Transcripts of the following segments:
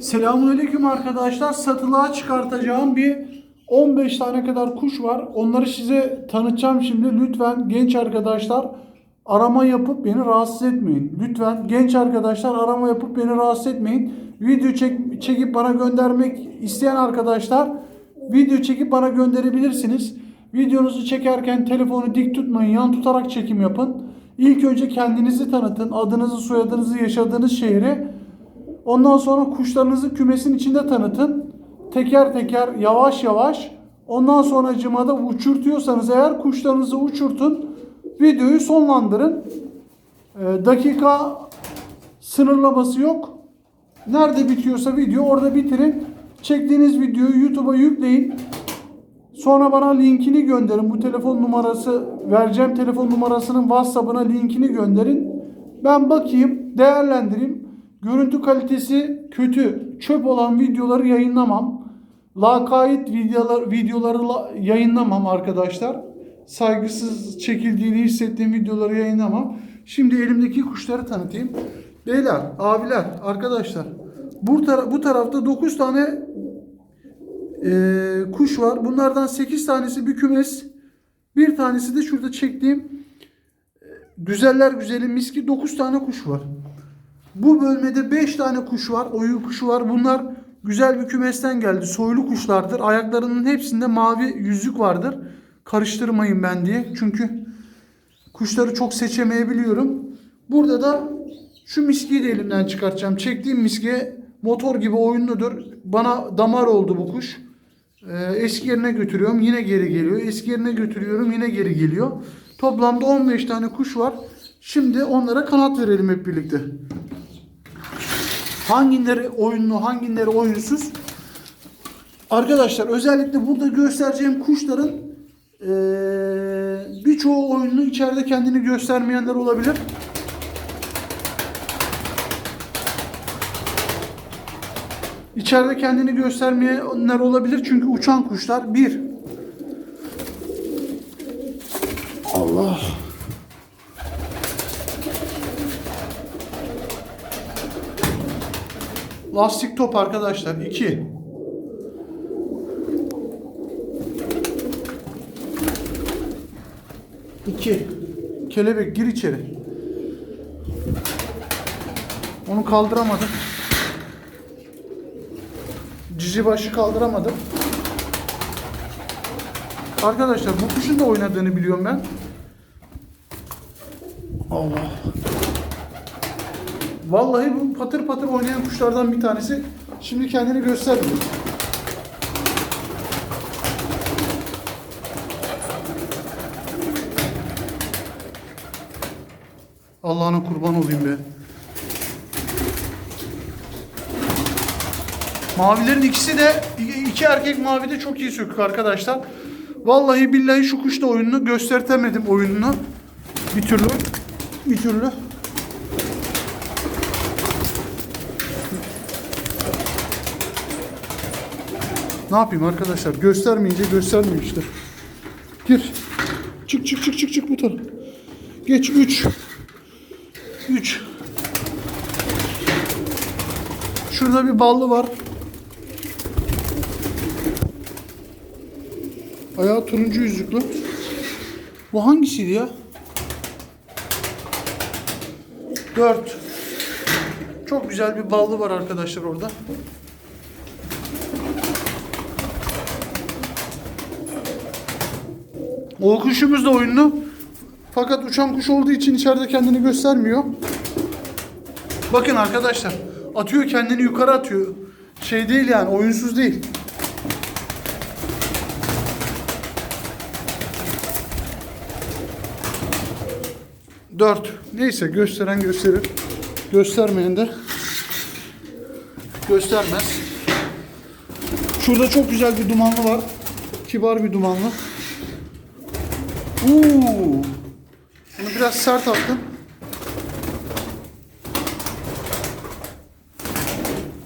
Selamünaleyküm arkadaşlar. Satılığa çıkartacağım bir 15 tane kadar kuş var. Onları size tanıtacağım şimdi. Lütfen genç arkadaşlar arama yapıp beni rahatsız etmeyin. Lütfen genç arkadaşlar arama yapıp beni rahatsız etmeyin. Video çek, çekip bana göndermek isteyen arkadaşlar video çekip bana gönderebilirsiniz. Videonuzu çekerken telefonu dik tutmayın. Yan tutarak çekim yapın. İlk önce kendinizi tanıtın. Adınızı, soyadınızı, yaşadığınız şehri. Ondan sonra kuşlarınızı kümesin içinde tanıtın. Teker teker yavaş yavaş. Ondan sonra cımada uçurtuyorsanız eğer kuşlarınızı uçurtun. Videoyu sonlandırın. Ee, dakika sınırlaması yok. Nerede bitiyorsa video orada bitirin. Çektiğiniz videoyu YouTube'a yükleyin. Sonra bana linkini gönderin. Bu telefon numarası vereceğim telefon numarasının WhatsApp'ına linkini gönderin. Ben bakayım, değerlendireyim. Görüntü kalitesi kötü, çöp olan videoları yayınlamam. Lakayt videolar, videoları la- yayınlamam arkadaşlar. Saygısız çekildiğini hissettiğim videoları yayınlamam. Şimdi elimdeki kuşları tanıtayım. Beyler, abiler, arkadaşlar. Bu, tara- bu tarafta 9 tane ee, kuş var. Bunlardan 8 tanesi bir kümes. Bir tanesi de şurada çektiğim e, güzeller güzeli miski 9 tane kuş var. Bu bölmede 5 tane kuş var. Oyun kuşu var. Bunlar güzel bir kümesten geldi. Soylu kuşlardır. Ayaklarının hepsinde mavi yüzük vardır. Karıştırmayın ben diye. Çünkü kuşları çok seçemeyebiliyorum. Burada da şu miskiyi de elimden çıkartacağım. Çektiğim miske motor gibi oyunludur. Bana damar oldu bu kuş. Ee, eski yerine götürüyorum yine geri geliyor. Eski yerine götürüyorum yine geri geliyor. Toplamda 15 tane kuş var. Şimdi onlara kanat verelim hep birlikte. Hangileri oyunlu, hangileri oyunsuz? Arkadaşlar özellikle burada göstereceğim kuşların eee, birçoğu oyunlu içeride kendini göstermeyenler olabilir. İçeride kendini göstermeyenler olabilir çünkü uçan kuşlar bir. Allah. Lastik top arkadaşlar 2. İki. Kelebek gir içeri. Onu kaldıramadım. Cici başı kaldıramadım. Arkadaşlar bu kuşun da oynadığını biliyorum ben. Allah. Vallahi bu patır patır oynayan kuşlardan bir tanesi. Şimdi kendini göstermiyor. Allah'ına kurban olayım be. Mavilerin ikisi de iki erkek mavi de çok iyi sökük arkadaşlar. Vallahi billahi şu kuş da oyununu göstertemedim oyununu. Bir türlü. Bir türlü. Ne yapayım arkadaşlar? Göstermeyince göstermiyor işte. Gir. Çık çık çık çık çık bu tarafa. Geç 3. 3. Şurada bir ballı var. Ayağı turuncu yüzüklü. Bu hangisiydi ya? 4. Çok güzel bir ballı var arkadaşlar orada. O kuşumuz da oyunlu. Fakat uçan kuş olduğu için içeride kendini göstermiyor. Bakın arkadaşlar. Atıyor kendini yukarı atıyor. Şey değil yani oyunsuz değil. Dört. Neyse gösteren gösterir. Göstermeyen de göstermez. Şurada çok güzel bir dumanlı var. Kibar bir dumanlı. Uuu. Bunu biraz sert attım.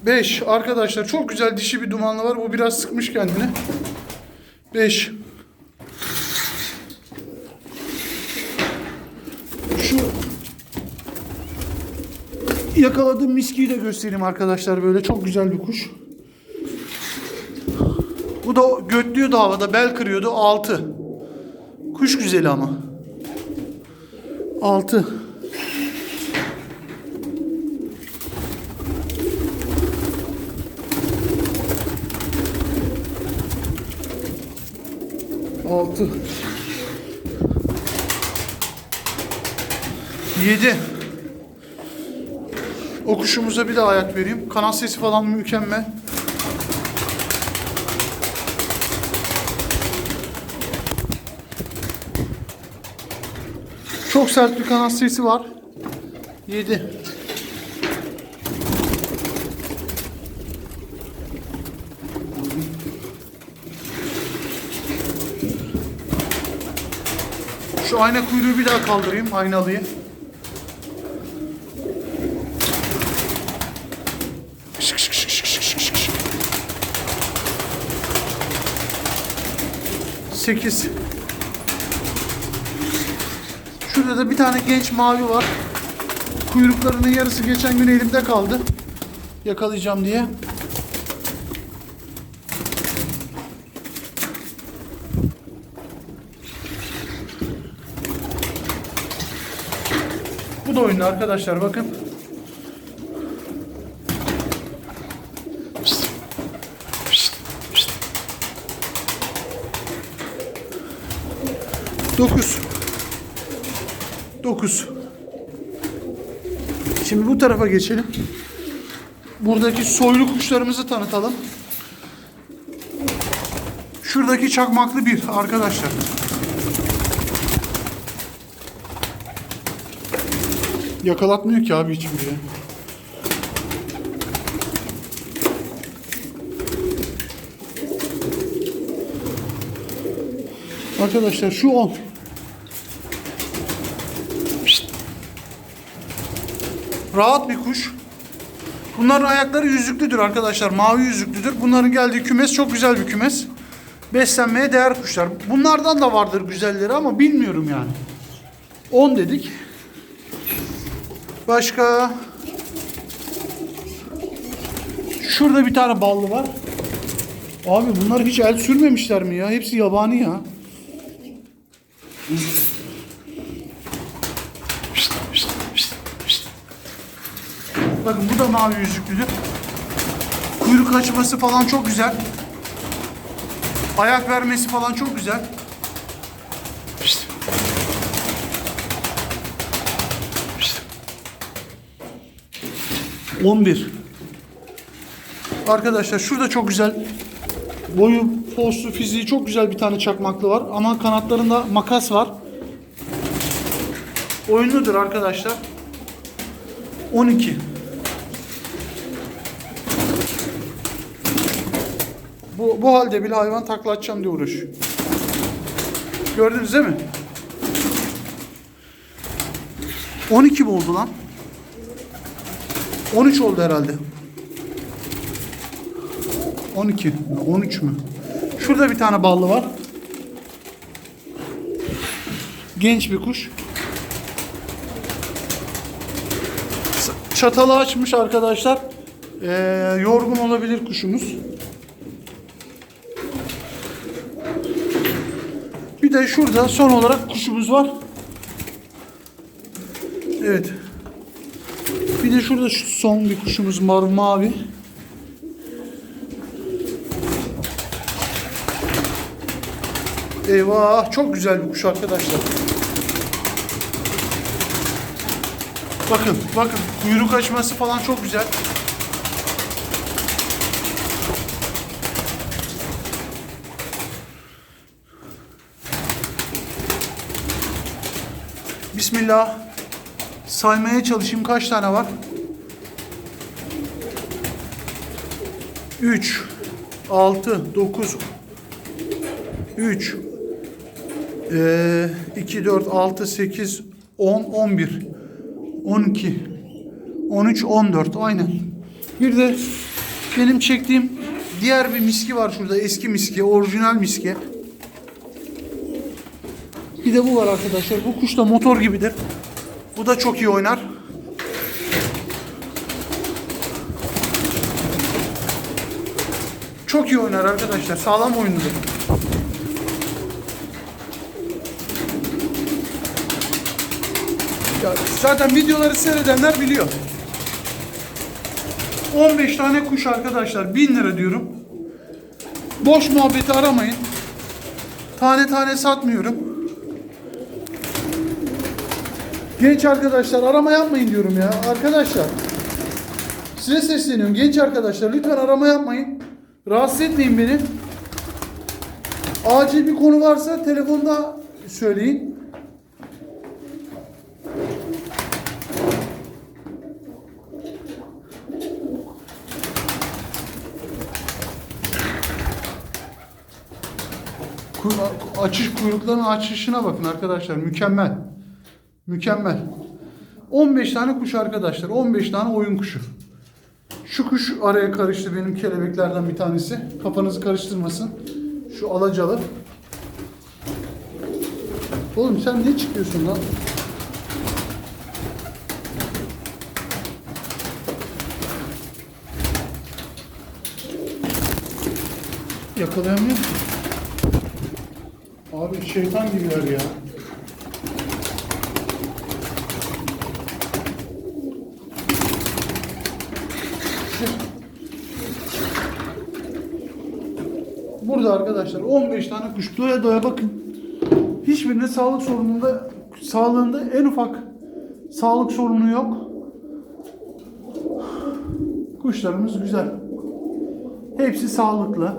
5 arkadaşlar çok güzel dişi bir dumanlı var. Bu biraz sıkmış kendini. 5 Şu Yakaladığım miskiyi de göstereyim arkadaşlar böyle çok güzel bir kuş. Bu da götlüyordu havada bel kırıyordu 6. Kuş güzeli ama. 6. Altı. Yedi. O kuşumuza bir daha ayak vereyim. Kanat sesi falan mükemmel. Çok sert bir kanat sesi var. 7. Şu ayna kuyruğu bir daha kaldırayım aynalıyı. Şık Şurada da bir tane genç mavi var. Kuyruklarının yarısı geçen gün elimde kaldı. Yakalayacağım diye. Bu da oyunda arkadaşlar bakın. Dokuz. 9. Şimdi bu tarafa geçelim. Buradaki soylu kuşlarımızı tanıtalım. Şuradaki çakmaklı bir arkadaşlar. Yakalatmıyor ki abi hiçbiri. ya. Arkadaşlar şu 10. Rahat bir kuş. Bunların ayakları yüzüklüdür arkadaşlar. Mavi yüzüklüdür. Bunların geldiği kümes çok güzel bir kümes. Beslenmeye değer kuşlar. Bunlardan da vardır güzelleri ama bilmiyorum yani. 10 dedik. Başka Şurada bir tane ballı var. Abi bunlar hiç el sürmemişler mi ya? Hepsi yabani ya. Pişt, pişt, pişt, pişt. Bakın bu da mavi yüzüklüdür. Kuyruk açması falan çok güzel. Ayak vermesi falan çok güzel. Pişt. Pişt. 11. Arkadaşlar şurada çok güzel boyu, postu, fiziği çok güzel bir tane çakmaklı var. Ama kanatlarında makas var. Oyunludur arkadaşlar. 12. Bu, bu halde bile hayvan takla atacağım diye uğraşıyor. Gördünüz değil mi? 12 mi oldu lan? 13 oldu herhalde. 12. 13 mü? Şurada bir tane ballı var. Genç bir kuş. Çatalı açmış arkadaşlar. Ee, yorgun olabilir kuşumuz. De şurada son olarak kuşumuz var. Evet. Bir de şurada şu son bir kuşumuz var mavi. Eyvah çok güzel bir kuş arkadaşlar. Bakın bakın kuyruk açması falan çok güzel. Bismillah. Saymaya çalışayım kaç tane var? 3 6 9 3 ee, 2 4 6 8 10 11 12 13 14 aynen. Bir de benim çektiğim diğer bir miski var şurada eski miski orijinal miski. Bir de bu var arkadaşlar. Bu kuş da motor gibidir. Bu da çok iyi oynar. Çok iyi oynar arkadaşlar. Sağlam oyuncudur. Ya zaten videoları seyredenler biliyor. 15 tane kuş arkadaşlar 1000 lira diyorum. Boş muhabbeti aramayın. Tane tane satmıyorum. Genç arkadaşlar arama yapmayın diyorum ya. Arkadaşlar size sesleniyorum. Genç arkadaşlar lütfen arama yapmayın. Rahatsız etmeyin beni. Acil bir konu varsa telefonda söyleyin. Açış kuyrukların açışına bakın arkadaşlar. Mükemmel. Mükemmel. 15 tane kuş arkadaşlar. 15 tane oyun kuşu. Şu kuş araya karıştı benim kelebeklerden bir tanesi. Kafanızı karıştırmasın. Şu alacalı. Oğlum sen ne çıkıyorsun lan? Yakalayamıyor musun? Abi şeytan gibiler ya. Burada arkadaşlar 15 tane kuş doya doya bakın. Hiçbirine sağlık sorununda sağlığında en ufak sağlık sorunu yok. Kuşlarımız güzel. Hepsi sağlıklı.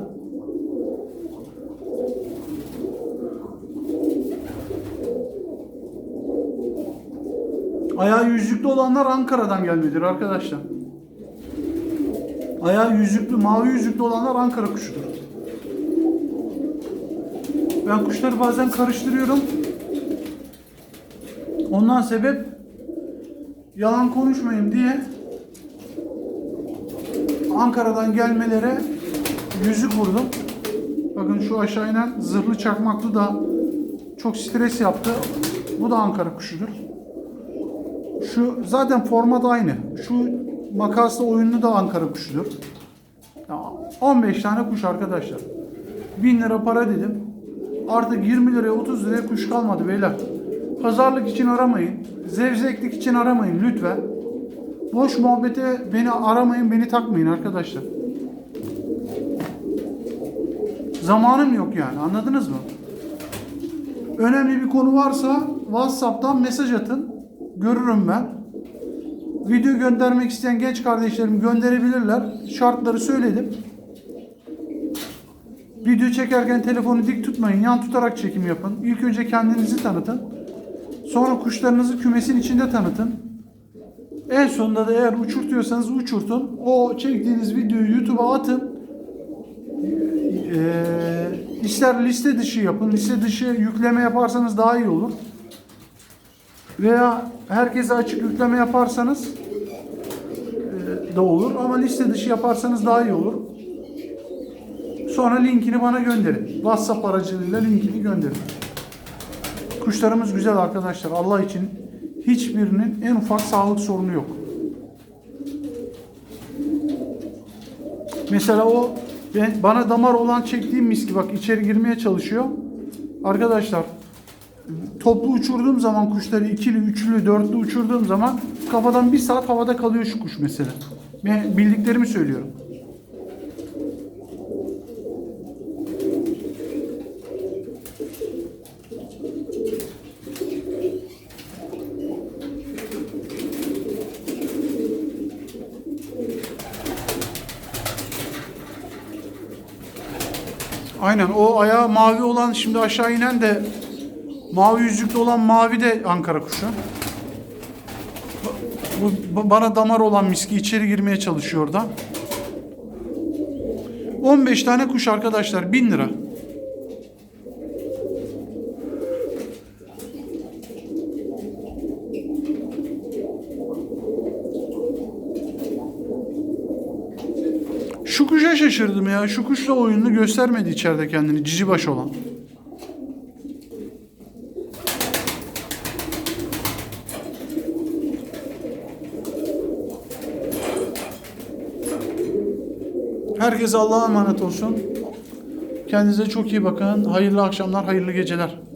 Ayağı yüzüklü olanlar Ankara'dan gelmedir arkadaşlar. Ayağı yüzüklü, mavi yüzüklü olanlar Ankara kuşudur. Ben kuşları bazen karıştırıyorum. Ondan sebep yalan konuşmayayım diye Ankara'dan gelmelere yüzük vurdum. Bakın şu aşağı inen zırhlı çakmaklı da çok stres yaptı. Bu da Ankara kuşudur. Şu zaten format aynı. Şu makasla oyunlu da Ankara kuşudur. Ya 15 tane kuş arkadaşlar. 1000 lira para dedim. Artık 20 liraya 30 liraya kuş kalmadı beyler. Pazarlık için aramayın. Zevzeklik için aramayın lütfen. Boş muhabbete beni aramayın, beni takmayın arkadaşlar. Zamanım yok yani anladınız mı? Önemli bir konu varsa WhatsApp'tan mesaj atın. Görürüm ben. Video göndermek isteyen genç kardeşlerim gönderebilirler. Şartları söyledim. Video çekerken telefonu dik tutmayın. Yan tutarak çekim yapın. İlk önce kendinizi tanıtın. Sonra kuşlarınızı kümesin içinde tanıtın. En sonunda da eğer uçurtuyorsanız uçurtun. O çektiğiniz videoyu YouTube'a atın. Ee, ister liste dışı yapın. Liste dışı yükleme yaparsanız daha iyi olur. Veya herkese açık yükleme yaparsanız e, da olur. Ama liste dışı yaparsanız daha iyi olur. Sonra linkini bana gönderin. WhatsApp aracılığıyla linkini gönderin. Kuşlarımız güzel arkadaşlar. Allah için hiçbirinin en ufak sağlık sorunu yok. Mesela o ben, bana damar olan çektiğim miski bak içeri girmeye çalışıyor. Arkadaşlar toplu uçurduğum zaman kuşları ikili, üçlü, dörtlü uçurduğum zaman kafadan bir saat havada kalıyor şu kuş mesela. Ben bildiklerimi söylüyorum. Aynen o ayağı mavi olan şimdi aşağı inen de mavi yüzüklü olan mavi de Ankara kuşu. Bu bu- bana damar olan miski içeri girmeye çalışıyor orada. 15 tane kuş arkadaşlar 1000 lira. Şu kuşa şaşırdım ya. Şu kuşla oyununu göstermedi içeride kendini. Cici baş olan. Herkese Allah'a emanet olsun. Kendinize çok iyi bakın. Hayırlı akşamlar, hayırlı geceler.